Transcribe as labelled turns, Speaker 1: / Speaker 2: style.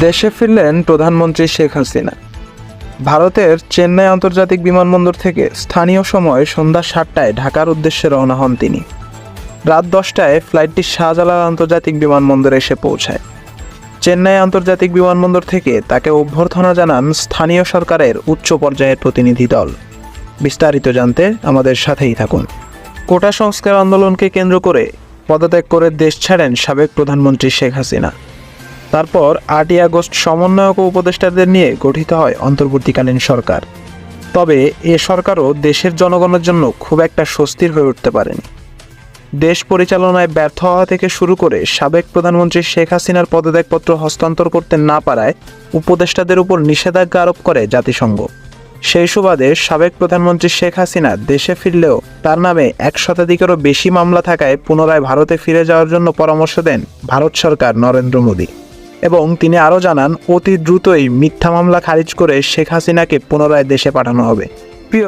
Speaker 1: দেশে ফিরলেন প্রধানমন্ত্রী শেখ হাসিনা। ভারতের চেন্নাই আন্তর্জাতিক বিমানবন্দর থেকে স্থানীয় সময় সন্ধ্যা সাতটায় ঢাকার উদ্দেশ্যে রওনা হন তিনি। রাত দশটায় ফ্লাইটটি শাহজালাল আন্তর্জাতিক বিমানবন্দরে এসে পৌঁছায়। চেন্নাই আন্তর্জাতিক বিমানবন্দর থেকে তাকে অভ্যর্থনা জানান স্থানীয় সরকারের উচ্চ পর্যায়ের প্রতিনিধি দল। বিস্তারিত জানতে আমাদের সাথেই থাকুন। কোটা সংস্কার আন্দোলনকে কেন্দ্র করে পদত্যাগ করে দেশ ছাড়েন সাবেক প্রধানমন্ত্রী শেখ হাসিনা। তারপর আটই আগস্ট সমন্বয়ক উপদেষ্টাদের নিয়ে গঠিত হয় অন্তর্বর্তীকালীন সরকার। তবে এ সরকারও দেশের জনগণের জন্য খুব একটা স্বস্তির হয়ে উঠতে পারেনি। দেশ পরিচালনায় ব্যর্থ হওয়া থেকে শুরু করে সাবেক প্রধানমন্ত্রী শেখ হাসিনার পদত্যাগপত্র হস্তান্তর করতে না পারায় উপদেষ্টাদের উপর নিষেধাজ্ঞা আরোপ করে জাতিসংঘ। সেই সুবাদে সাবেক প্রধানমন্ত্রী শেখ হাসিনা দেশে ফিরলেও তার নামে এক শতাধিকেরও বেশি মামলা থাকায় পুনরায় ভারতে ফিরে যাওয়ার জন্য পরামর্শ দেন ভারত সরকার নরেন্দ্র মোদী। এবং তিনি আরও জানান, অতি দ্রুতই মিথ্যা মামলা খারিজ করে শেখ হাসিনাকে পুনরায় দেশে পাঠানো হবে।